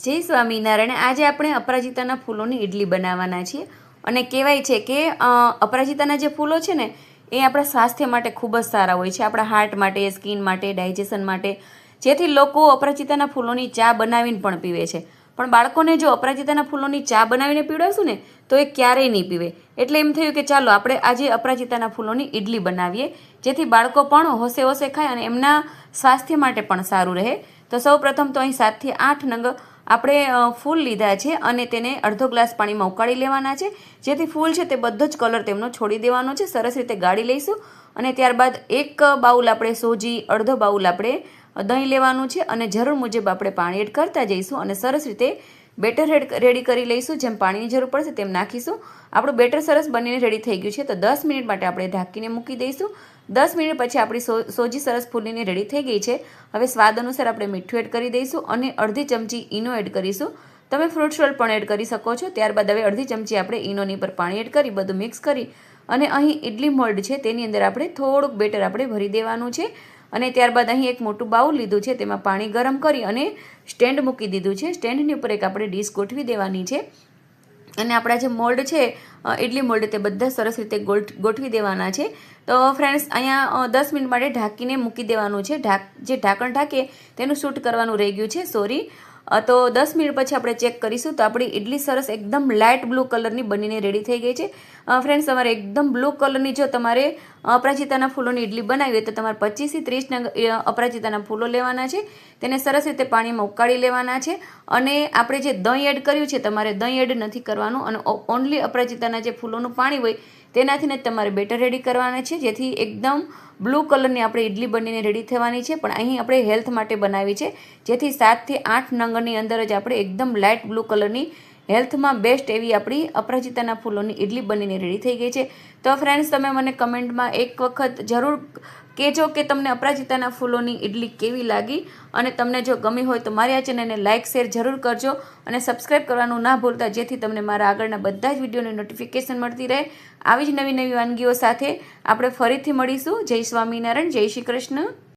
જય સ્વામિનારાયણ. આજે આપણે અપરાજિતાના ફૂલોની ઇડલી બનાવવાના છીએ. અને કહેવાય છે કે અપરાજિતાના જે ફૂલો છે ને, એ આપણા સ્વાસ્થ્ય માટે ખૂબ જ સારા હોય છે. આપણા હાર્ટ માટે, સ્કિન માટે, ડાયજેશન માટે. જેથી લોકો અપરાજિતાના ફૂલોની ચા બનાવીને પણ પીવે છે. પણ બાળકોને જો અપરાજિતાના ફૂલોની ચા બનાવીને પીવડાવશું ને, તો એ ક્યારેય નહીં પીવે. એટલે એમ થયું કે ચાલો, આપણે આજે અપરાજિતાના ફૂલોની ઇડલી બનાવીએ. જેથી બાળકો પણ હોશે હોશે ખાય અને એમના સ્વાસ્થ્ય માટે પણ સારું રહે. તો સૌ પ્રથમ તો અહીં સાતથી આઠ નંગ આપણે ફૂલ લીધા છે અને તેને અડધો ગ્લાસ પાણીમાં ઉકાળી લેવાના છે. જેથી ફૂલ છે તે બધો જ કલર તેમનો છોડી દેવાનો છે. સરસ રીતે ગાળી લઈશું અને ત્યારબાદ એક બાઉલ આપણે સોજી, અડધો બાઉલ આપણે દહીં લેવાનું છે અને જરૂર મુજબ આપણે પાણી એડ કરતા જઈશું અને સરસ રીતે બેટર રેડી કરી લઈશું, જેમ પાણીની જરૂર પડશે તેમ નાખીશું. આપણું બેટર સરસ બનીને રેડી થઈ ગયું છે, તો દસ મિનિટ માટે આપણે ઢાંકીને મૂકી દઈશું. દસ મિનિટ પછી આપણી સોજી સરસ ફૂલીને રેડી થઈ ગઈ છે. હવે સ્વાદ અનુસાર આપણે મીઠું એડ કરી દઈશું અને અડધી ચમચી ઈનો એડ કરીશું. તમે ફ્રૂટ સોલ્ટ પણ એડ કરી શકો છો, ત્યારબાદ હવે અડધી ચમચી આપણે ઈનોની પર પાણી એડ કરી, બધું મિક્સ કરી. અને અહીં ઇડલી મોલ્ડ છે, તેની અંદર આપણે થોડુંક બેટર આપણે ભરી દેવાનું છે. અને ત્યારબાદ અહીં એક મોટું બાઉલ લીધું છે, તેમાં પાણી ગરમ કરી અને સ્ટેન્ડ મૂકી દીધું છે. સ્ટેન્ડની ઉપર એક આપણે ડીશ ગોઠવી દેવાની છે. અને આપણા જે મોલ્ડ છે ઇડલી મોલ્ડ, તે બધા સરસ રીતે ગોઠ ગોઠવી દેવાના છે. તો ફ્રેન્ડ્સ અહીંયા દસ મિનિટ માટે ઢાંકીને મૂકી દેવાનું છે. ઢાક, જે ઢાંકણ ઢાંકે તેનું શૂટ કરવાનું રહી ગયું છે. સોરી તો દસ મિનિટ પછી આપણે ચેક કરીશું તો આપણી ઇડલી સરસ એકદમ લાઇટ બ્લુ કલરની બનીને રેડી થઈ ગઈ છે. ફ્રેન્ડ્સ તમારે એકદમ બ્લુ કલરની જો તમારે અપરાજિતાના ફૂલોની ઇડલી બનાવી હોય તો તમારે પચીસથી ત્રીસ નંગ અ, અપરાજિતાના ફૂલો લેવાના છે. તેને સરસ રીતે પાણીમાં ઉકાળી લેવાના છે અને આપણે જે દહીં એડ કર્યું છે તમારે દહીં એડ નથી કરવાનું અને ઓનલી અપરાજિતાના જે ફૂલોનું પાણી હોય તેનાથી જ તમારે બેટર રેડી કરવાના છે. જેથી એકદમ બ્લુ કલરની આપણે ઇડલી બનીને રેડી થવાની છે. પણ અહીં આપણે હેલ્થ માટે બનાવી છે. જેથી સાતથી આઠ નંગની અંદર જ આપણે એકદમ લાઇટ બ્લુ કલરની હેલ્થમાં બેસ્ટ એવી આપણી અપરાજિતાના ફૂલોની ઇડલી બનીને રેડી થઈ ગઈ છે. તો ફ્રેન્ડ્સ તમે મને કમેન્ટમાં એક વખત જરૂર કહેજો કે તમને અપરાજિતાના ફૂલોની ઇડલી કેવી લાગી અને તમને જો ગમી હોય તો મારી આ ચેનલને લાઇક શેર જરૂર કરજો અને સબસ્ક્રાઇબ કરવાનું ના ભૂલતા, જેથી તમને મારા આગળના બધા જ વિડીયોની નોટિફિકેશન મળતી રહે. આવી જ નવી નવી વાનગીઓ સાથે આપણે ફરીથી મળીશું. જય સ્વામિનારાયણ, જય શ્રી કૃષ્ણ.